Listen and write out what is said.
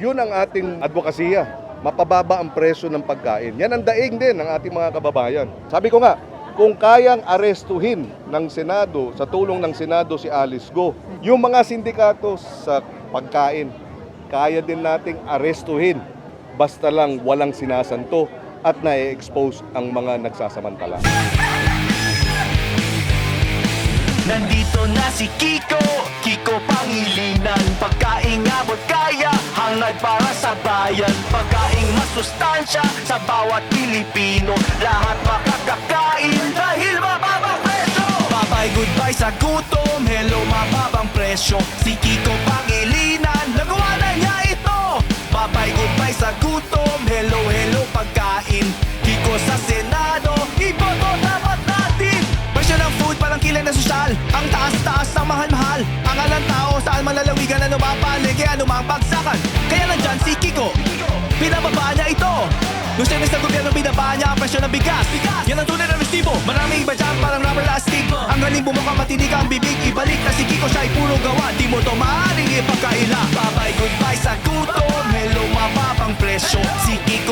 yun ang ating advokasya. Mapababa ang presyo ng pagkain. Yan ang daing din ng ating mga kababayan. Sabi ko nga, kung kayang arestuhin ng Senado, sa tulong ng Senado si Alice Go, yung mga sindikato sa pagkain, kaya din nating arestuhin basta lang walang sinasanto at na-expose ang mga nagsasamantala. Nandito na si Kiko Kiko Pangilinan Hangad para sa bayan. Pagkaing masustansya Sa bawat Pilipino. Lahat makakakain Dahil mababang presyo. Bye-bye goodbye sa gutom. Hello mababang presyo. Si Kiko Pangilinan Nagawa na niya ito. Bye-bye goodbye sa gutom. Hello hello pagkain. Kiko sa Senado Iboto dapat natin. Presyo ng food parang kilay na sosyal. Ang taas-taas ang mahal-mahal. Ang alang tao saan malalawigan Ano ba paligi, ano mang bagsakan Pinababa niya ito. Nung service ng gobyerno binaba niya ang presyo ng bigas. Yan ang tunay na resibo. Maraming iba dyan parang rubber lastic Ang galing bumuka matinig ang bibig. Ibalik na si Kiko siya'y puro gawa. Di mo to maaaring ipagkaila. Bye-bye goodbye sa gutom. Hello mababang presyo. Si Kiko